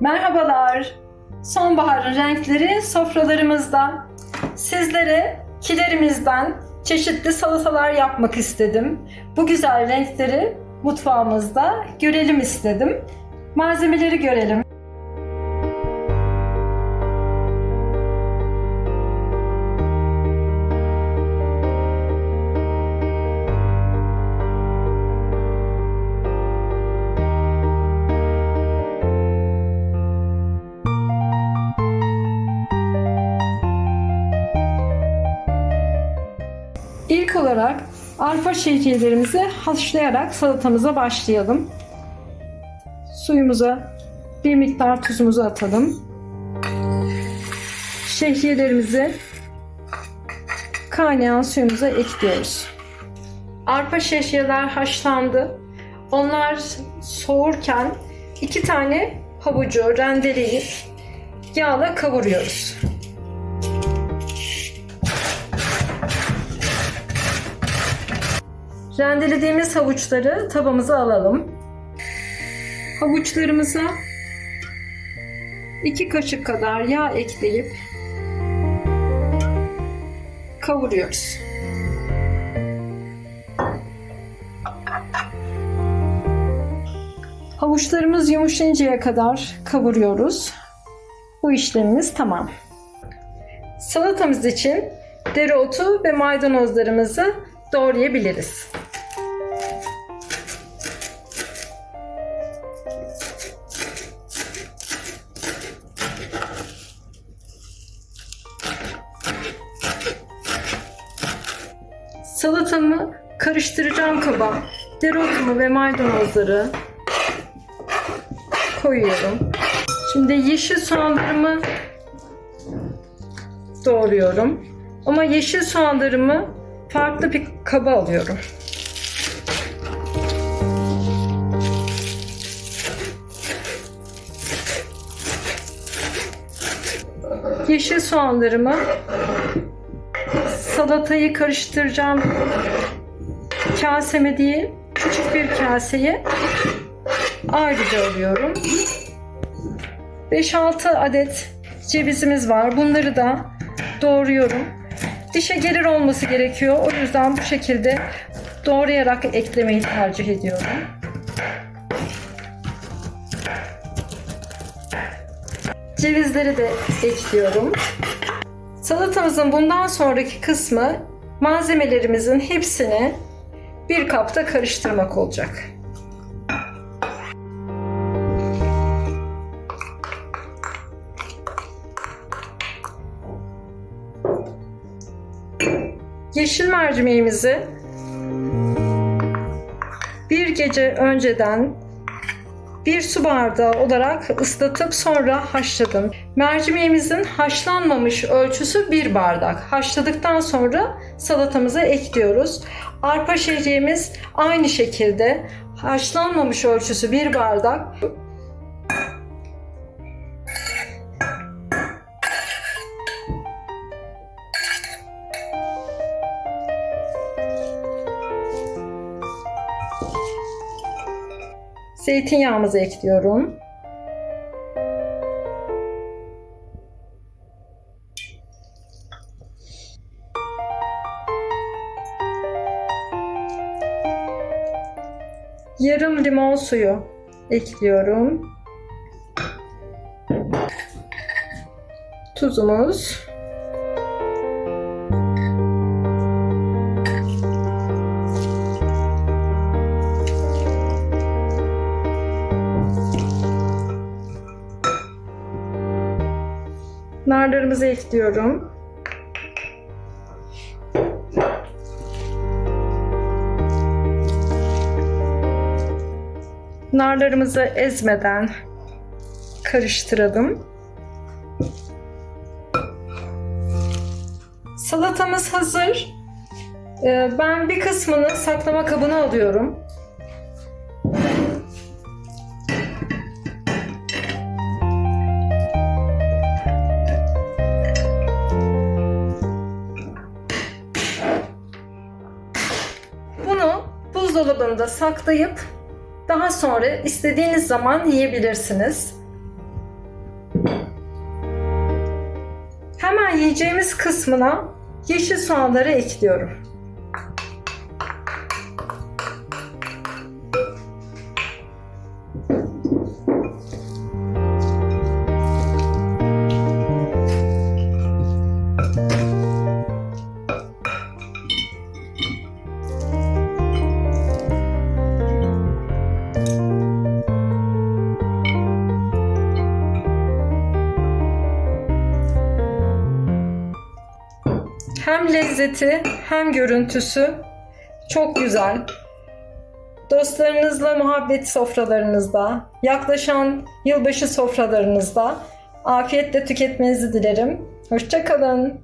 Merhabalar. Sonbaharın renkleri sofralarımızda. Sizlere kilerimizden çeşitli salatalar yapmak istedim. Bu güzel renkleri mutfağımızda görelim istedim. Malzemeleri görelim. İlk olarak arpa şehriyelerimizi haşlayarak salatamıza başlayalım. Suyumuza bir miktar tuzumuzu atalım. Şehriyelerimizi kaynayan suyumuza ekliyoruz. Arpa şehriyeler haşlandı. Onlar soğurken iki tane havucu rendeleyip yağla kavuruyoruz. Rendelediğimiz havuçları tavamıza alalım. Havuçlarımıza 2 kaşık kadar yağ ekleyip kavuruyoruz. Havuçlarımız yumuşayıncaya kadar kavuruyoruz. Bu işlemimiz tamam. Salatamız için dereotu ve maydanozlarımızı doğrayabiliriz. Salatamı karıştıracağım kaba. Dereotumu ve maydanozları koyuyorum. Şimdi yeşil soğanlarımı doğruyorum. Ama yeşil soğanlarımı farklı bir kaba alıyorum. Yeşil soğanlarımı salatayı karıştıracağım kaseme değil küçük bir kaseye ayrıca alıyorum. 5-6 adet cevizimiz var. Bunları da doğruyorum. Dişe gelir olması gerekiyor. O yüzden bu şekilde doğrayarak eklemeyi tercih ediyorum. Cevizleri de ekliyorum. Salatamızın bundan sonraki kısmı malzemelerimizin hepsini bir kapta karıştırmak olacak. Yeşil mercimeğimizi bir gece önceden bir su bardağı olarak ıslatıp sonra haşladım. Mercimeğimizin haşlanmamış ölçüsü bir bardak. Haşladıktan sonra salatamıza ekliyoruz. Arpa şehriyemiz aynı şekilde haşlanmamış ölçüsü bir bardak. Zeytinyağımızı ekliyorum. Yarım limon suyu ekliyorum. Tuzumuz. Narlarımızı ekliyorum. Narlarımızı ezmeden karıştıralım. Salatamız hazır. Ee, Ben bir kısmını saklama kabına alıyorum. dolabında saklayıp daha sonra istediğiniz zaman yiyebilirsiniz. Hemen yiyeceğimiz kısmına yeşil soğanları ekliyorum. Hem lezzeti hem görüntüsü çok güzel. Dostlarınızla muhabbet sofralarınızda, yaklaşan yılbaşı sofralarınızda afiyetle tüketmenizi dilerim. Hoşçakalın.